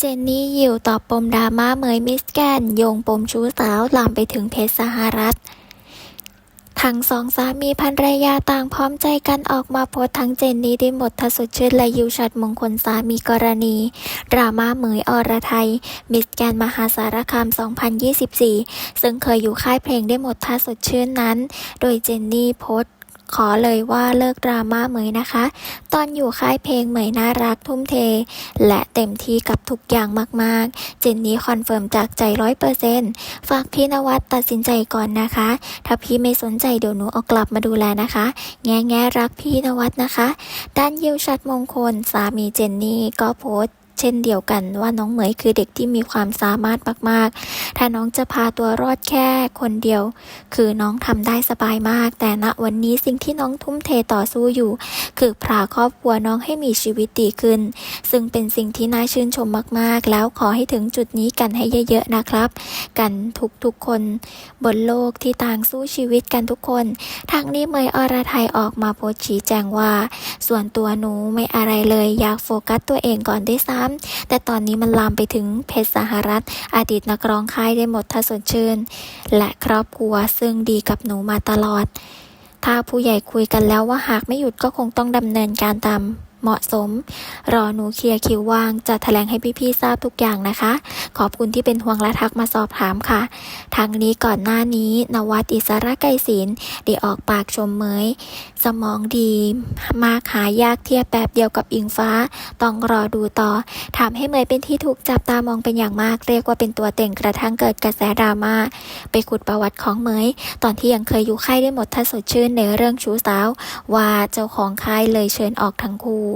เจนนี่ยิวตอบปมดราม่าเมยมิสแกน โยงปมชู้สาวลามไปถึงเพชรสหรัฐ ทั้งสองสามีภรรยาต่างพร้อมใจกันออกมาโพสทั้งเจนนี่ได้หมดทสดชื่นและยิวชัดมงคลสามีกรณี ดราม่าเหมยอรไทย มิสแกนมหาสารคาม 2024 ซึ่งเคยอยู่ค่ายเพลงได้หมดท่าสดชื่นนั้น โดยเจนนี่โพส ขอเลยว่าเลิกดราม่าเหมยนะคะ ตอนอยู่ค่ายเพลงเหมยน่ารักทุ่มเท และเต็มที่กับทุกอย่างมากๆ เจนนี่คอนเฟิร์มจากใจร้อยเปอร์เซนต์ฝากพี่นวัดตัดสินใจก่อนนะคะ ถ้าพี่ไม่สนใจเดี๋ยวหนูเอากลับมาดูแลนะคะ แง่แง่รักพี่นวัดนะคะ ด้านยิวชัดมงคลสามีเจนนี่ก็โพสต์ เช่นเดียวกันว่าน้องเหมยคือเด็กที่มีความสามารถมากๆ ถ้าน้องจะพาตัวรอดแค่คนเดียว คือน้องทำได้สบายมาก แต่ณวันนี้สิ่งที่น้องทุ่มเทต่อสู้อยู่ คือพาครอบครัวน้องให้มีชีวิตดีขึ้น ซึ่งเป็นสิ่งที่น่าชื่นชมมากๆ แล้วขอให้ถึงจุดนี้กันให้เยอะๆนะครับ กันทุกๆคน บนโลกที่ต่างสู้ชีวิตกันทุกคน ทางนี้เมยอรไทยออกมาโพสชี้แจงว่า ส่วนตัวหนูไม่อะไรเลยอยากโฟกัสตัวเองก่อนได้วยซ้ำแต่ตอนนี้มันลามไปถึงเพชรสหรัฐ อดีตนักร้องค่ายได้หมดทสดชื่น และครอบครัวซึ่งดีกับหนูมาตลอด ถ้าผู้ใหญ่คุยกันแล้วว่าหากไม่หยุดก็คงต้องดำเนินการตาม เหมาะสม รอหนูเคลียร์คิวว่าง จะแถลงให้พี่ๆทราบทุกอย่างนะคะ ขอบคุณที่เป็นห่วงและทักมาสอบถามค่ะ ทางนี้ก่อนหน้านี้ นวัดอิสระไกรศิลป์ได้ออกปากชมเมย สมองดี มากหายากเทียบแบบเดียวกับอิงฟ้า ต้องรอดูต่อทำให้เมยเป็นที่ถูกจับตามองเป็นอย่างมาก เรียกว่าเป็นตัวเต่งกระทั่งเกิดกระแสดราม่าไปขุดประวัติของเมย ตอนที่ยังเคยอยู่ค่ายได้หมดถ้าสดชื่นในเรื่องชู้สาว ว่าเจ้าของค่ายเลยเชิญออกทั้งคู่